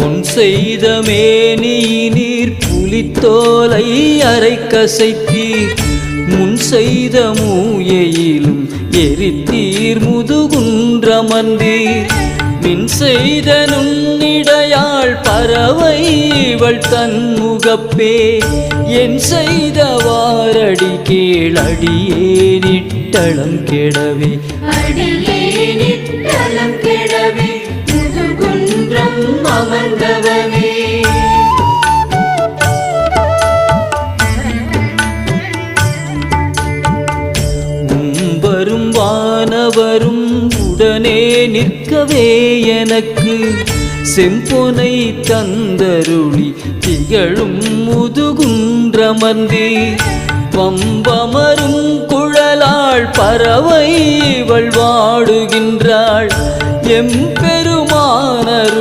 பொன் செய்த மேனியினீர் புலித்தோலை அரை கசைத்தீர். முன் செய்த மூயையிலும் எரித்தீர். முதுகுன்றமந்தீர் மின் செய்த நுண்ணிடையாள் பறவை இவள் தன்முகப்பே என் செய்த வாரடி கீழடியே நிட்டளம் கெடவே. அடியே நிட்டளம் முதுகுன்றம் அமர்ந்தவனே உம்பரும் வானவரும் உடனே நிற்கவே எனக்கு. செம்பொனை தந்தருளி திகழும் முதுகுன்றமர்ந்தே. பம்பமரும் குழலாள் பறவை இவள் வாடுகின்றாள். எம்பெருமானருள்